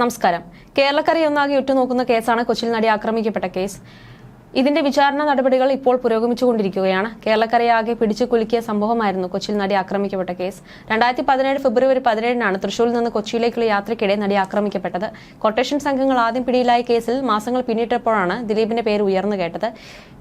നമസ്കാരം. കേരളക്കരയെ ഒന്നാകെ ഉറ്റുനോക്കുന്ന കേസാണ് കൊച്ചിയിൽ നടി ആക്രമിക്കപ്പെട്ട കേസ്. ഇതിന്റെ വിചാരണ നടപടികൾ ഇപ്പോൾ പുരോഗമിച്ചുകൊണ്ടിരിക്കുകയാണ്. കേരളക്കരയാകെ പിടിച്ചു കുലുക്കിയ സംഭവമായിരുന്നു കൊച്ചിയിൽ നടി ആക്രമിക്കപ്പെട്ട കേസ്. രണ്ടായിരത്തി പതിനേഴ് ഫെബ്രുവരി പതിനേഴിനാണ് തൃശൂരിൽ നിന്ന് കൊച്ചിയിലേക്കുള്ള യാത്രയ്ക്കിടെ നടി ആക്രമിക്കപ്പെട്ടത്. കൊട്ടേഷൻ സംഘങ്ങൾ ആദ്യം പിടിയിലായ കേസിൽ മാസങ്ങൾ പിന്നിട്ടപ്പോഴാണ് ദിലീപിന്റെ പേര് ഉയർന്നു കേട്ടത്.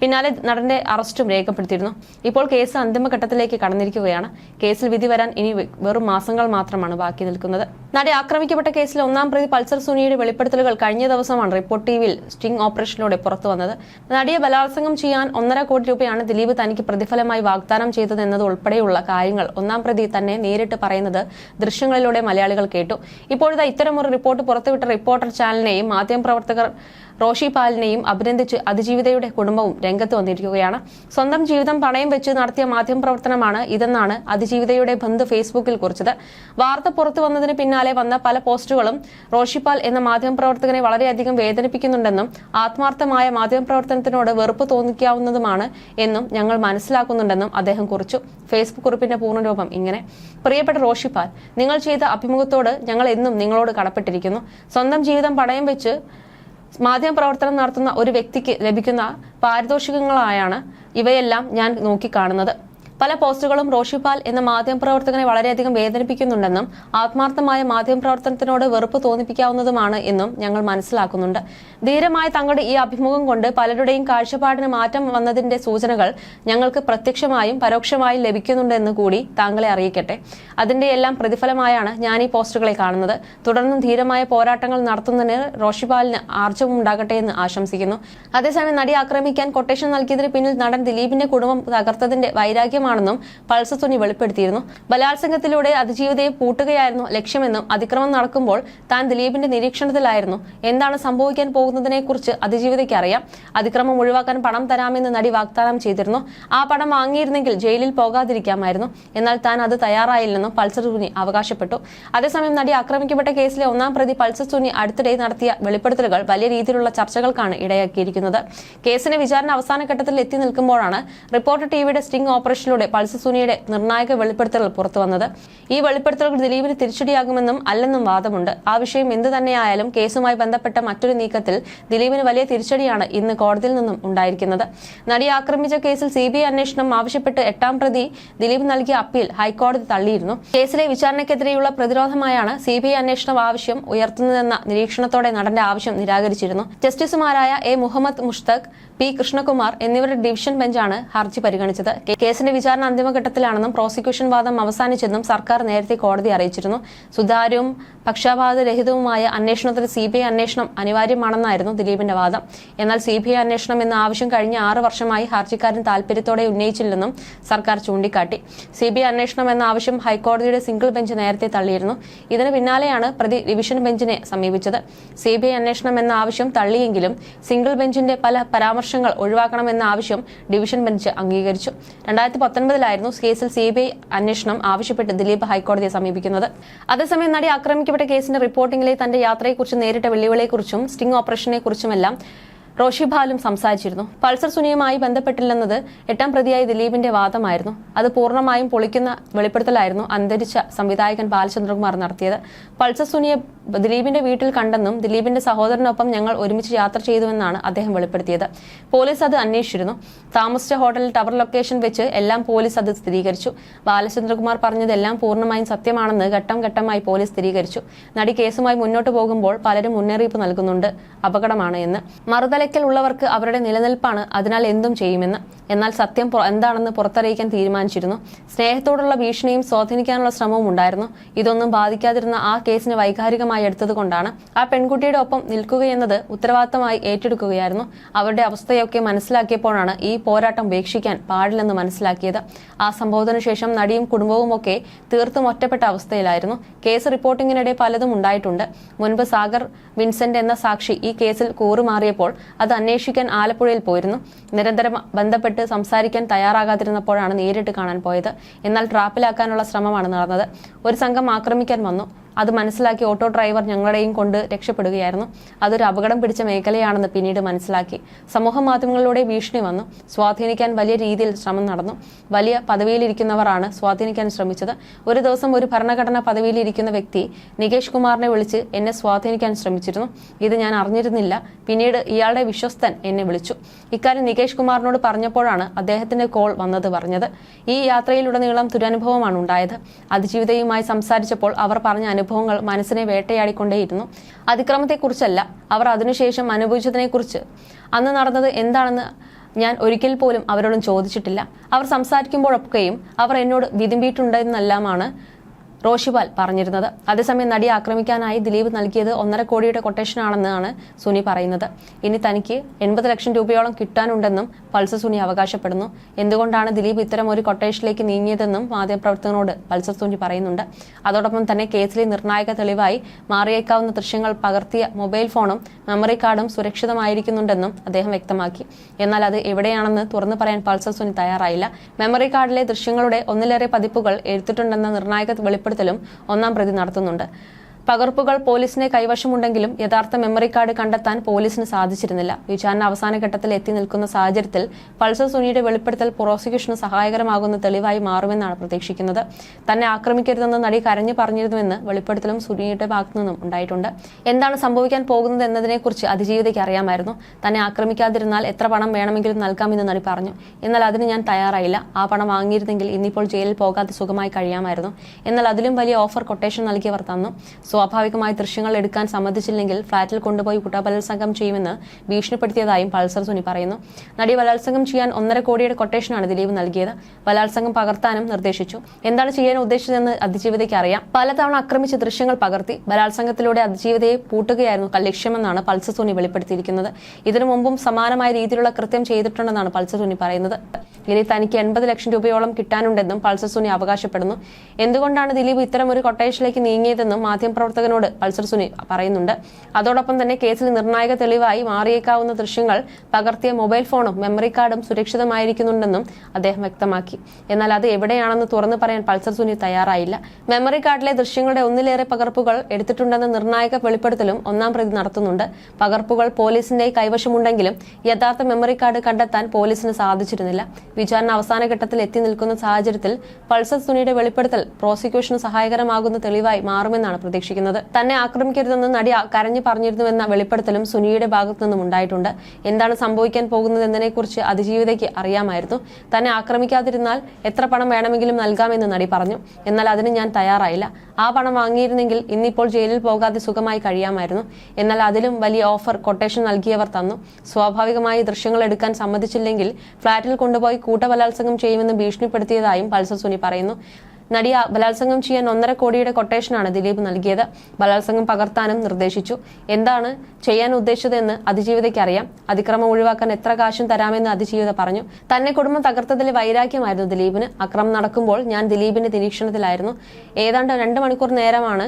പിന്നാലെ നടന്റെ അറസ്റ്റും രേഖപ്പെടുത്തിയിരുന്നു. ഇപ്പോൾ കേസ് അന്തിമഘട്ടത്തിലേക്ക് കടന്നിരിക്കുകയാണ്. കേസിൽ വിധി വരാൻ ഇനി വെറും മാസങ്ങൾ മാത്രമാണ് ബാക്കി നിൽക്കുന്നത്. നടി ആക്രമിക്കപ്പെട്ട കേസിൽ ഒന്നാം പ്രതി പൾസർ സുനിയുടെ വെളിപ്പെടുത്തലുകൾ കഴിഞ്ഞ ദിവസമാണ് റിപ്പോർട്ട് ടിവിയിൽ സ്റ്റിംഗ് ഓപ്പറേഷനിലൂടെ പുറത്തു വന്നത്. നടിയെ ബലാത്സംഗം ചെയ്യാൻ ഒന്നര കോടി രൂപയാണ് ദിലീപ് തനിക്ക് പ്രതിഫലമായി വാഗ്ദാനം ചെയ്തത് ഉൾപ്പെടെയുള്ള കാര്യങ്ങൾ ഒന്നാം പ്രതി തന്നെ നേരിട്ട് പറയുന്നത് ദൃശ്യങ്ങളിലൂടെ മലയാളികൾ കേട്ടു. ഇപ്പോഴത്തെ ഇത്തരമൊരു റിപ്പോർട്ട് പുറത്തുവിട്ട റിപ്പോർട്ടർ ചാനലിനെയും മാധ്യമപ്രവർത്തകർ റോഷി പാലിനെയും അഭിനന്ദിച്ച് അതിജീവിതയുടെ കുടുംബവും രംഗത്ത് വന്നിരിക്കുകയാണ്. സ്വന്തം ജീവിതം പണയം വെച്ച് നടത്തിയ മാധ്യമപ്രവർത്തനമാണ് ഇതെന്നാണ് അതിജീവിതയുടെ ബന്ധു ഫേസ്ബുക്കിൽ കുറിച്ചത്. വാർത്ത പുറത്തു വന്നതിന് പിന്നാലെ വന്ന പല പോസ്റ്റുകളും റോഷിപാൽ എന്ന മാധ്യമപ്രവർത്തകനെ വളരെയധികം വേദനിപ്പിക്കുന്നുണ്ടെന്നും ആത്മാർത്ഥമായ മാധ്യമപ്രവർത്തനത്തിനോട് വെറുപ്പ് തോന്നിക്കാവുന്നതുമാണ് എന്നും ഞങ്ങൾ മനസ്സിലാക്കുന്നുണ്ടെന്നും അദ്ദേഹം കുറിച്ചു. ഫേസ്ബുക്ക് കുറിപ്പിന്റെ പൂർണരൂപം ഇങ്ങനെ. പ്രിയപ്പെട്ട റോഷിപാൽ നിങ്ങൾ ചെയ്ത അഭിമുഖത്തോട് ഞങ്ങൾ എന്നും നിങ്ങളോട് കടപ്പെട്ടിരിക്കുന്നു. സ്വന്തം ജീവിതം പണയം വെച്ച് മാധ്യമപ്രവർത്തനം നടത്തുന്ന ഒരു വ്യക്തിക്ക് ലഭിക്കുന്ന പാരിതോഷികങ്ങളായാണ് ഇവയെല്ലാം ഞാൻ നോക്കിക്കാണുന്നത്. പല പോസ്റ്റുകളും റോഷിപാൽ എന്ന മാധ്യമ മാധ്യമപ്രവർത്തകനെ വളരെയധികം വേദനിപ്പിക്കുന്നുണ്ടെന്നും ആത്മാർത്ഥമായ മാധ്യമ മാധ്യമപ്രവർത്തനത്തിനോട് വെറുപ്പ് തോന്നിപ്പിക്കാവുന്നതുമാണ് എന്നും ഞങ്ങൾ മനസ്സിലാക്കുന്നുണ്ട്. ധീരമായ തങ്ങളുടെ ഈ അഭിമുഖം കൊണ്ട് പലരുടെയും കാഴ്ചപ്പാടിന് മാറ്റം വന്നതിന്റെ സൂചനകൾ ഞങ്ങൾക്ക് പ്രത്യക്ഷമായും പരോക്ഷമായും ലഭിക്കുന്നുണ്ടെന്ന് കൂടി താങ്കളെ അറിയിക്കട്ടെ. അതിന്റെ എല്ലാം പ്രതിഫലമായാണ് ഞാൻ ഈ പോസ്റ്റുകളെ കാണുന്നത്. തുടർന്നും ധീരമായ പോരാട്ടങ്ങൾ നടത്തുന്നതിന് റോഷിപാലിന് ആർജവം ഉണ്ടാകട്ടെ എന്ന് ആശംസിക്കുന്നു. അതേസമയം നടി ആക്രമിക്കാൻ കൊട്ടേഷൻ നൽകിയതിന് പിന്നിൽ നടൻ ദിലീപിന്റെ കുടുംബം തകർത്തതിന്റെ വൈരാഗ്യമാണെന്നും പൾസർ സുനി വെളിപ്പെടുത്തിയിരുന്നു. ബലാത്സംഗത്തിലൂടെ അതിജീവിതയെ പൂട്ടുകയായിരുന്നു ലക്ഷ്യമെന്നും അതിക്രമം നടക്കുമ്പോൾ താൻ ദിലീപിന്റെ നിരീക്ഷണത്തിലായിരുന്നു. എന്താണ് സംഭവിക്കാൻ പോകുന്നതിനെക്കുറിച്ച് അതിജീവിതയ്ക്ക് അറിയാം. അതിക്രമം ഒഴിവാക്കാൻ പണം തരാമെന്ന് നടി വാഗ്ദാനം ചെയ്തിരുന്നു. ആ പണം വാങ്ങിയിരുന്നെങ്കിൽ ജയിലിൽ പോകാതിരിക്കാമായിരുന്നു. എന്നാൽ താൻ അത് തയ്യാറായില്ലെന്നും പൾസർ സുനി അവകാശപ്പെട്ടു. അതേസമയം നടി ആക്രമിക്കപ്പെട്ട കേസിലെ ഒന്നാം പ്രതി പൾസർ സുനി അടുത്തിടെ നടത്തിയ വെളിപ്പെടുത്തലുകൾ വലിയ രീതിയിലുള്ള ചർച്ചകൾക്കാണ് ഇടയാക്കിയിരിക്കുന്നത്. കേസിന്റെ വിചാരണ അവസാന ഘട്ടത്തിൽ എത്തി നിൽക്കുമ്പോഴാണ് റിപ്പോർട്ടർ ടിവിയുടെ സ്റ്റിംഗ് ഓപ്പറേഷനിലൂടെ പൾസർ സുനിയുടെ നിർണായക വെളിപ്പെടുത്തലുകൾ പുറത്തു വന്നത് ഈ വെളിപ്പെടുത്തലുകൾ ദിലീപിന് തിരിച്ചടിയാകുമെന്നും അല്ലെന്നും വാദമുണ്ട്. ആ വിഷയം എന്തു തന്നെയായാലും കേസുമായി ബന്ധപ്പെട്ട മറ്റൊരു നീക്കത്തിൽ ദിലീപിന് വലിയ തിരിച്ചടിയാണ് ഇന്ന് കോടതിയിൽ നിന്നും ഉണ്ടായിരിക്കുന്നത്. നടി ആക്രമിച്ച കേസിൽ സി ബി അന്വേഷണം ആവശ്യപ്പെട്ട് എട്ടാം പ്രതി ദിലീപ് നൽകിയ അപ്പീൽ ഹൈക്കോടതി തള്ളിയിരുന്നു. കേസിലെ വിചാരണയ്ക്കെതിരെയുള്ള പ്രതിരോധമായാണ് സി ബി ഐ അന്വേഷണം ആവശ്യം ഉയർത്തുന്നതെന്ന നിരീക്ഷണത്തോടെ നടന്റെ ആവശ്യം നിരാകരിച്ചിരുന്നു. ജസ്റ്റിസുമാരായ എ മുഹമ്മദ് മുഷ്തഖ് പി കൃഷ്ണകുമാർ എന്നിവരുടെ ഡിവിഷൻ ബെഞ്ചാണ് ഹർജി പരിഗണിച്ചത്. കേസിന്റെ വിചാരണ അന്തിമഘട്ടത്തിലാണെന്നും പ്രോസിക്യൂഷൻ വാദം അവസാനിച്ചെന്നും സർക്കാർ നേരത്തെ കോടതി അറിയിച്ചിരുന്നു. സുതാര്യവും പക്ഷപാതരഹിതവുമായ അന്വേഷണത്തിന് സി ബി ഐ അന്വേഷണം അനിവാര്യമാണെന്നായിരുന്നു ദിലീപിന്റെ വാദം. എന്നാൽ സി ബി ഐ അന്വേഷണം എന്ന ആവശ്യം കഴിഞ്ഞ ആറ് വർഷമായി ഹർജിക്കാരൻ താൽപര്യത്തോടെ ഉന്നയിച്ചില്ലെന്നും സർക്കാർ ചൂണ്ടിക്കാട്ടി. സി ബി ഐ അന്വേഷണം എന്ന ആവശ്യം ഹൈക്കോടതിയുടെ സിംഗിൾ ബെഞ്ച് നേരത്തെ തള്ളിയിരുന്നു. ഇതിന് പിന്നാലെയാണ് പ്രതി ഡിവിഷൻ ബെഞ്ചിനെ സമീപിച്ചത്. സി ബി ഐ അന്വേഷണം എന്ന ആവശ്യം തള്ളിയെങ്കിലും സിംഗിൾ ബെഞ്ചിന്റെ പല പരാമർശങ്ങൾ ഒഴിവാക്കണമെന്ന ആവശ്യം ഡിവിഷൻ ബെഞ്ച് അംഗീകരിച്ചു. രണ്ടായിരത്തി പത്തൊൻപതിലായിരുന്നു കേസിൽ സി ബി ഐ അന്വേഷണം ആവശ്യപ്പെട്ട് ദിലീപ് ഹൈക്കോടതിയെ സമീപിക്കുന്നത്. അതേസമയം നടി ആക്രമിക്കപ്പെട്ട കേസിന്റെ റിപ്പോർട്ടിംഗിലെ തന്റെ യാത്രയെക്കുറിച്ചും നേരിട്ട വെല്ലുവിളിയെക്കുറിച്ചും സ്റ്റിംഗ് ഓപ്പറേഷനെ കുറിച്ചുമെല്ലാം റോഷി ബാലും സംസാരിച്ചിരുന്നു. പൾസർ സുനിയുമായി ബന്ധപ്പെട്ടില്ലെന്നത് എട്ടാം പ്രതിയായ ദിലീപിന്റെ വാദമായിരുന്നു. അത് പൂർണമായും പൊളിക്കുന്ന വെളിപ്പെടുത്തലായിരുന്നു അന്തരിച്ച സംവിധായകൻ ബാലചന്ദ്രകുമാർ നടത്തിയത്. പൾസർ സുനിയെ ദിലീപിന്റെ വീട്ടിൽ കണ്ടെന്നും ദിലീപിന്റെ സഹോദരനൊപ്പം ഞങ്ങൾ ഒരുമിച്ച് യാത്ര ചെയ്തുവെന്നാണ് അദ്ദേഹം വെളിപ്പെടുത്തിയത്. പോലീസ് അത് അന്വേഷിച്ചിരുന്നു. താമസിച്ച ഹോട്ടലിൽ ടവർ ലൊക്കേഷൻ വെച്ച് എല്ലാം പോലീസ് അത് സ്ഥിരീകരിച്ചു. ബാലചന്ദ്രകുമാർ പറഞ്ഞതെല്ലാം പൂർണമായും സത്യമാണെന്ന് ഘട്ടം ഘട്ടമായി പോലീസ് സ്ഥിരീകരിച്ചു. നടി കേസുമായി മുന്നോട്ട് പോകുമ്പോൾ പലരും മുന്നറിയിപ്പ് നൽകുന്നുണ്ട്. അപകടമാണ് എന്ന്. ഉള്ളവർക്ക് അവരുടെ നിലനിൽപ്പാണ് അതിനാൽ എന്തും ചെയ്യുമെന്ന് എന്നാൽ സത്യം എന്താണെന്ന് പുറത്തറിയിക്കാൻ തീരുമാനിച്ചിരുന്നു. സ്നേഹത്തോടുള്ള ഭീഷണിയും സ്വാധീനിക്കാനുള്ള ശ്രമവും ഉണ്ടായിരുന്നു. ഇതൊന്നും ബാധിക്കാതിരുന്ന ആ കേസിനെ വൈകാരികമായി എടുത്തതുകൊണ്ടാണ് ആ പെൺകുട്ടിയുടെ ഒപ്പം നിൽക്കുകയെന്നത് ഉത്തരവാദിത്തമായി ഏറ്റെടുക്കുകയായിരുന്നു. അവരുടെ അവസ്ഥയൊക്കെ മനസ്സിലാക്കിയപ്പോഴാണ് ഈ പോരാട്ടം ഉപേക്ഷിക്കാൻ പാടില്ലെന്ന് മനസ്സിലാക്കിയത്. ആ സംഭവത്തിനു ശേഷം നടിയും കുടുംബവും ഒക്കെ തീർത്തും ഒറ്റപ്പെട്ട അവസ്ഥയിലായിരുന്നു. കേസ് റിപ്പോർട്ടിങ്ങിനിടെ പലതും ഉണ്ടായിട്ടുണ്ട്. മുൻപ് സാഗർ വിൻസെന്റ് എന്ന സാക്ഷി ഈ കേസിൽ കൂറുമാറിയപ്പോൾ അത് അന്വേഷിക്കാൻ ആലപ്പുഴയിൽ പോയിരുന്നു. നിരന്തരം ബന്ധപ്പെട്ട് സംസാരിക്കാൻ തയ്യാറാകാതിരുന്നപ്പോഴാണ് നേരിട്ട് കാണാൻ പോയത്. എന്നാൽ ട്രാപ്പിലാക്കാനുള്ള ശ്രമമാണ് നടന്നത്. ഒരു സംഘം ആക്രമിക്കാൻ വന്നു. അത് മനസ്സിലാക്കി ഓട്ടോ ഡ്രൈവർ ഞങ്ങളുടെയും കൊണ്ട് രക്ഷപ്പെടുകയായിരുന്നു. അതൊരു അപകടം പിടിച്ച മേഖലയാണെന്ന് പിന്നീട് മനസ്സിലാക്കി. സമൂഹ മാധ്യമങ്ങളിലൂടെ ഭീഷണി വന്നു. സ്വാധീനിക്കാൻ വലിയ രീതിയിൽ ശ്രമം നടന്നു. വലിയ പദവിയിലിരിക്കുന്നവരാണ് സ്വാധീനിക്കാൻ ശ്രമിച്ചത്. ഒരു ദിവസം ഒരു ഭരണഘടനാ പദവിയിലിരിക്കുന്ന വ്യക്തി നികേഷ് കുമാറിനെ വിളിച്ച് എന്നെ സ്വാധീനിക്കാൻ ശ്രമിച്ചിരുന്നു. ഇത് ഞാൻ അറിഞ്ഞിരുന്നില്ല. പിന്നീട് ഇയാളുടെ വിശ്വസ്തൻ എന്നെ വിളിച്ചു. ഇക്കാര്യം നികേഷ് കുമാറിനോട് പറഞ്ഞപ്പോഴാണ് അദ്ദേഹത്തിന്റെ കോൾ വന്നത് പറഞ്ഞത്. ഈ യാത്രയിലുടനീളം ദുരനുഭവമാണ് ഉണ്ടായത്. അതിജീവിതയുമായി സംസാരിച്ചപ്പോൾ അവർ പറഞ്ഞ അനുഭവങ്ങൾ മനസ്സിനെ വേട്ടയാടിക്കൊണ്ടേയിരുന്നു. അതിക്രമത്തെക്കുറിച്ചല്ല അവർ അതിനുശേഷം അനുഭവിച്ചതിനെക്കുറിച്ച്. അന്ന് നടന്നത് എന്താണെന്ന് ഞാൻ ഒരിക്കൽ പോലും അവരോടും ചോദിച്ചിട്ടില്ല. അവർ സംസാരിക്കുമ്പോഴൊക്കെയും അവർ എന്നോട് വിതുമ്പിയിട്ടുണ്ടെന്നെല്ലാമാണ് റോഷിപാൽ പറഞ്ഞിരുന്നത്. അതേസമയം നടിയെ ആക്രമിക്കാനായി ദിലീപ് നൽകിയത് ഒന്നര കോടിയുടെ കൊട്ടേഷനാണെന്നാണ് സുനി പറയുന്നത്. ഇനി തനിക്ക് എൺപത് ലക്ഷം രൂപയോളം കിട്ടാനുണ്ടെന്നും പൾസർ സുനി അവകാശപ്പെടുന്നു. എന്തുകൊണ്ടാണ് ദിലീപ് ഇത്തരം ഒരു കൊട്ടേഷനിലേക്ക് നീങ്ങിയതെന്നും മാധ്യമപ്രവർത്തകനോട് പൾസർ സുനി പറയുന്നുണ്ട്. അതോടൊപ്പം തന്നെ കേസിലെ നിർണായക തെളിവായി മാറിയേക്കാവുന്ന ദൃശ്യങ്ങൾ പകർത്തിയ മൊബൈൽ ഫോണും മെമ്മറി കാർഡും സുരക്ഷിതമായിരിക്കുന്നുണ്ടെന്നും അദ്ദേഹം വ്യക്തമാക്കി. എന്നാൽ അത് എവിടെയാണെന്ന് തുറന്നു പറയാൻ പൾസർ സുനി തയ്യാറായില്ല. മെമ്മറി കാർഡിലെ ദൃശ്യങ്ങളുടെ ഒന്നിലേറെ പതിപ്പുകൾ എടുത്തിട്ടുണ്ടെന്ന നിർണായക വെളിപ്പെടുത്തലും ഒന്നാം പ്രതി നടത്തുന്നുണ്ട് പകർപ്പുകൾ പോലീസിനെ കൈവശമുണ്ടെങ്കിലും യഥാർത്ഥ മെമ്മറി കാർഡ് കണ്ടെത്താൻ പോലീസിന് സാധിച്ചിരുന്നില്ല. വിചാരണ അവസാന ഘട്ടത്തിൽ എത്തി നിൽക്കുന്ന സാഹചര്യത്തിൽ പൾസർ സുനിയുടെ വെളിപ്പെടുത്തൽ പ്രോസിക്യൂഷന് സഹായകരമാകുന്ന തെളിവായി മാറുമെന്നാണ് പ്രതീക്ഷിക്കുന്നത്. തന്നെ ആക്രമിക്കരുതെന്ന് നടി കരഞ്ഞു പറഞ്ഞിരുന്നുവെന്ന് വെളിപ്പെടുത്തലും സുനിയുടെ ഭാഗത്തു നിന്നും ഉണ്ടായിട്ടുണ്ട്. എന്താണ് സംഭവിക്കാൻ പോകുന്നത് എന്നതിനെക്കുറിച്ച് അതിജീവിതയ്ക്ക് അറിയാമായിരുന്നു. തന്നെ ആക്രമിക്കാതിരുന്നാൽ എത്ര പണം വേണമെങ്കിലും നൽകാമെന്ന് നടി പറഞ്ഞു. എന്നാൽ അതിന് ഞാൻ തയ്യാറായില്ല. ആ പണം വാങ്ങിയിരുന്നെങ്കിൽ ഇന്നിപ്പോൾ ജയിലിൽ പോകാതെ സുഖമായി കഴിയാമായിരുന്നു. എന്നാൽ അതിലും വലിയ ഓഫർ കൊട്ടേഷൻ നൽകിയവർ തന്നു. സ്വാഭാവികമായി ദൃശ്യങ്ങൾ എടുക്കാൻ സമ്മതിച്ചില്ലെങ്കിൽ ഫ്ളാറ്റിൽ കൊണ്ടുപോയി കുട്ടബലാത്സംഗം ചെയ്യുമെന്ന് ഭീഷണിപ്പെടുത്തിയതായും പൾസർ സുനി പറയുന്നു. നടി ബലാത്സംഗം ചെയ്യാൻ ഒന്നര കോടിയുടെ കൊട്ടേഷനാണ് ദിലീപ് നൽകിയത്. ബലാത്സംഗം പകർത്താനും നിർദ്ദേശിച്ചു. എന്താണ് ചെയ്യാൻ ഉദ്ദേശിച്ചതെന്ന് അതിജീവിതയ്ക്ക് അറിയാം. പലതവണ ആക്രമിച്ച ദൃശ്യങ്ങൾ പകർത്തി ബലാത്സംഗത്തിലൂടെ അതിജീവിതയെ പൂട്ടുകയായിരുന്നു ലക്ഷ്യമെന്നാണ് പൾസർ സുനി വെളിപ്പെടുത്തിയിരിക്കുന്നത്. ഇതിനു മുമ്പും സമാനമായ രീതിയിലുള്ള കൃത്യം ചെയ്തിട്ടുണ്ടെന്നാണ് പൾസർ സുനി പറയുന്നത്. ഇനി തനിക്ക് എൺപത് ലക്ഷം രൂപയോളം കിട്ടാനുണ്ടെന്നും പൾസർ സുനി അവകാശപ്പെടുന്നു. എന്തുകൊണ്ടാണ് ദിലീപ് ഇത്തരം ഒരു കൊട്ടേഷനിലേക്ക് നീങ്ങിയതെന്നും മാധ്യമപ്രവർത്തകനോട് പൾസർ സുനി പറയുന്നുണ്ട്. അതോടൊപ്പം തന്നെ കേസിൽ നിർണായക തെളിവായി മാറിയേക്കാവുന്ന ദൃശ്യങ്ങൾ പകർത്തിയ മൊബൈൽ ഫോണും മെമ്മറി കാർഡും സുരക്ഷിതമായിരിക്കുന്നുണ്ടെന്നും അദ്ദേഹം വ്യക്തമാക്കി. എന്നാൽ അത് എവിടെയാണെന്ന് തുറന്നു പറയാൻ പൾസർ സുനി തയ്യാറായില്ല. മെമ്മറി കാർഡിലെ ദൃശ്യങ്ങളുടെ ഒന്നിലേറെ പകർപ്പുകൾ എടുത്തിട്ടുണ്ടെന്ന നിർണായക വെളിപ്പെടുത്തലും ഒന്നാം പ്രതി നടത്തുന്നുണ്ട്. പകർപ്പുകൾ പോലീസിന്റെ കൈവശമുണ്ടെങ്കിലും യഥാർത്ഥ മെമ്മറി കാർഡ് കണ്ടെത്താൻ പോലീസിന് സാധിച്ചിരുന്നില്ല. വിചാരണ അവസാന ഘട്ടത്തിൽ എത്തി നിൽക്കുന്ന സാഹചര്യത്തിൽ പൾസർ സുനിയുടെ വെളിപ്പെടുത്തൽ പ്രോസിക്യൂഷന് സഹായകരമാകുന്ന തെളിവായി മാറുമെന്നാണ് പ്രതീക്ഷിക്കുന്നത്. തന്നെ ആക്രമിക്കരുതെന്ന് നടി കരഞ്ഞു പറഞ്ഞിരുന്നുവെന്ന വെളിപ്പെടുത്തലും സുനിയുടെ ഭാഗത്തു നിന്നും ഉണ്ടായിട്ടുണ്ട്. എന്താണ് സംഭവിക്കാൻ പോകുന്നത് എന്നതിനെക്കുറിച്ച് അതിജീവിതയ്ക്ക് അറിയാമായിരുന്നു. തന്നെ ആക്രമിക്കാതിരുന്നാൽ എത്ര പണം വേണമെങ്കിലും നൽകാമെന്ന് നടി പറഞ്ഞു. എന്നാൽ അതിന് ഞാൻ തയ്യാറായില്ല. ആ പണം വാങ്ങിയിരുന്നെങ്കിൽ ഇന്നിപ്പോൾ ജയിലിൽ പോകാതെ സുഖമായി കഴിയാമായിരുന്നു. എന്നാൽ അതിലും വലിയ ഓഫർ കൊട്ടേഷൻ നൽകിയവർ തന്നു. സ്വാഭാവികമായി ദൃശ്യങ്ങൾ എടുക്കാൻ സമ്മതിച്ചില്ലെങ്കിൽ ഫ്ളാറ്റിൽ കൊണ്ടുപോയി കൂട്ടബലാത്സംഗം ചെയ്യുമെന്ന് ഭീഷണിപ്പെടുത്തിയതായും പൾസർ സുനി പറയുന്നു. നടിയ ബലാത്സംഗം ചെയ്യാൻ ഒന്നര കോടിയുടെ കൊട്ടേഷനാണ് ദിലീപ് നൽകിയത്. ബലാത്സംഗം പകർത്താനും നിർദ്ദേശിച്ചു. എന്താണ് ചെയ്യാൻ ഉദ്ദേശിച്ചതെന്ന് അതിജീവിതയ്ക്ക് അറിയാം അതിക്രമം ഒഴിവാക്കാൻ എത്ര കാശും തരാമെന്ന് അതിജീവിത പറഞ്ഞു. തന്നെ കുടുംബം തകർത്തതിൽ വൈരാഗ്യമായിരുന്നു ദിലീപിന്. അക്രമം നടക്കുമ്പോൾ ഞാൻ ദിലീപിന്റെ നിരീക്ഷണത്തിലായിരുന്നു. ഏതാണ്ട് രണ്ട് മണിക്കൂർ നേരമാണ്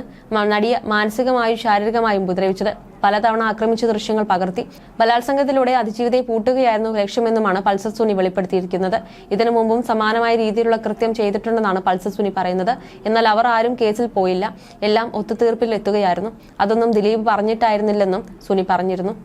നടിയെ മാനസികമായും ശാരീരികമായും ഉപദ്രവിച്ചത്. പലതവണ ആക്രമിച്ച ദൃശ്യങ്ങൾ പകർത്തി. ബലാത്സംഗത്തിലൂടെ അതിജീവിതയെ പൂട്ടുകയായിരുന്നു ലക്ഷ്യമെന്നുമാണ് പൾസർ സുനി വെളിപ്പെടുത്തിയിരിക്കുന്നത്. ഇതിനു മുമ്പും സമാനമായ രീതിയിലുള്ള കൃത്യം ചെയ്തിട്ടുണ്ടെന്നാണ് പൾസർ സുനി പറയുന്നത്. എന്നാൽ അവർ ആരും കേസിൽ പോയില്ല. എല്ലാം ഒത്തുതീർപ്പിൽ എത്തുകയായിരുന്നു അതൊന്നും ദിലീപ് പറഞ്ഞിട്ടായിരുന്നില്ലെന്നും സുനി പറഞ്ഞിരുന്നു.